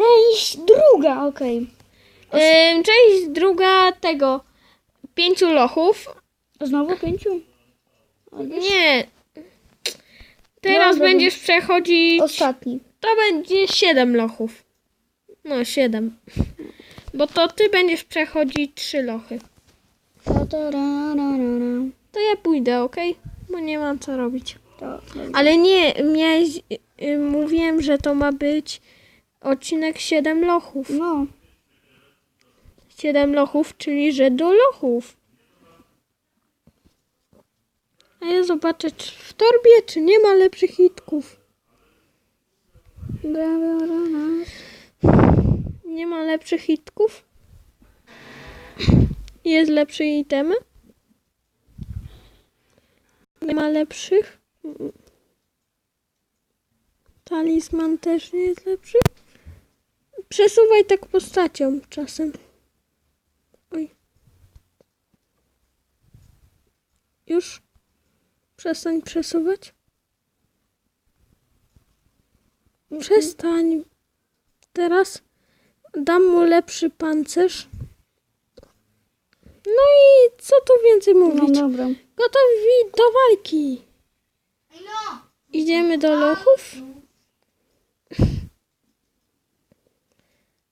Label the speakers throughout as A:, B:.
A: Część druga, okej.
B: Ym, część druga tego. Pięciu lochów.
A: Znowu pięciu?
B: Nie. Teraz
A: Dobra,
B: będziesz przechodzić.
A: Ostatni.
B: To będzie siedem lochów. No, siedem. Bo to ty będziesz przechodzić trzy lochy.
A: Ta, ta, ra, ra, ra, ra.
B: To ja pójdę, ok? Bo nie mam co robić.
A: To,
B: Ale nie, miałeś, y, mówiłem, że to ma być odcinek 7 lochów.
A: no.
B: 7 lochów, czyli że do lochów. A ja zobaczę czy w torbie, czy nie ma lepszych hitków. Nie ma lepszych hitków? Jest lepszy itemy? Nie ma lepszych? Talizman też nie jest lepszy? Przesuwaj tak postacią czasem. Oj. Już? Przestań przesuwać? Przestań. Teraz dam mu lepszy pancerz. No i co tu więcej
A: No
B: mówić?
A: dobra.
B: Gotowi do walki. Idziemy do lochów.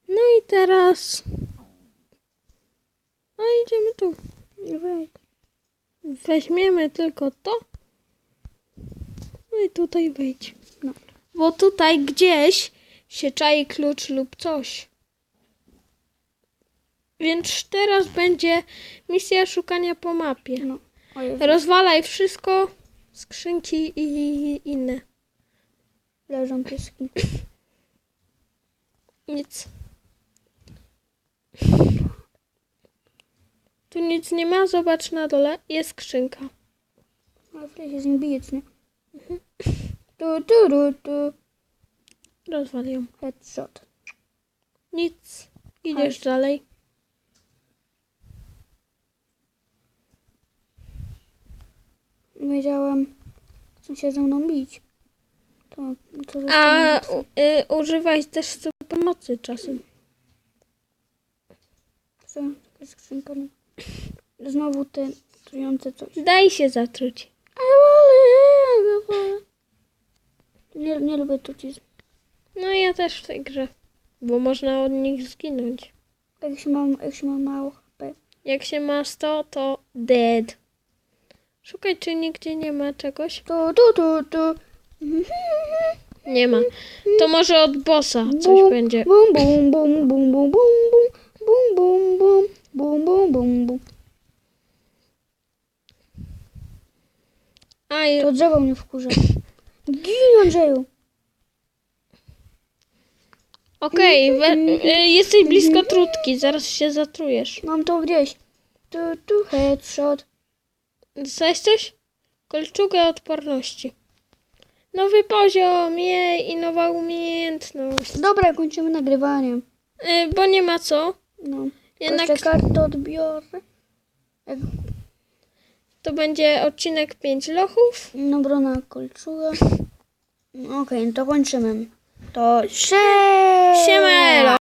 B: No i teraz. No idziemy tu. Weźmiemy tylko to. No i tutaj wejdź.
A: No.
B: Bo tutaj gdzieś się czai klucz lub coś. Więc teraz będzie misja szukania po mapie.
A: No.
B: Rozwalaj wszystko, skrzynki i inne.
A: Leżą pieski.
B: Nic. Tu nic nie ma, zobacz na dole, jest skrzynka.
A: Ale wtedy się z nim bijeć, nie? Tu, tu, tu, tu.
B: Rozwal ją.
A: Headshot.
B: Nic. Idziesz
A: Chodź.
B: dalej.
A: Wiedziałem, chcą się ze mną bić. To, to
B: A u, y, używaj też co pomocy czasem.
A: Co? Skrzynka. Znowu te trujące coś.
B: Daj się zatruć.
A: Nie, nie lubię trucizn.
B: No ja też w tej grze. Bo można od nich zginąć.
A: Jak się mam, jak się ma mało HP.
B: Jak się ma 100, to dead. Szukaj, czy nigdzie nie ma czegoś.
A: Tu, tu, tu, tu.
B: Nie ma. To może od bossa coś będzie.
A: Bum, bum, bum, bum, bum, bum, bum, bum, bum, bum, bum, bum. To drzewo mnie wkurza. Gin, Andrzeju.
B: okej, we- y, jesteś blisko trutki, zaraz się zatrujesz.
A: Mam to gdzieś. Tu, tu, headshot.
B: Dostałeś coś? Kolczugę odporności. Nowy poziom, jej, i nowa umiejętność.
A: Dobra, kończymy nagrywanie.
B: Y, bo nie ma co.
A: No.
B: Jednak
A: Jeszcze kartę odbiorę.
B: To będzie odcinek 5 lochów.
A: Dobra, kolczuga. Okej, no to kończymy. To cześć!
B: Siemelo!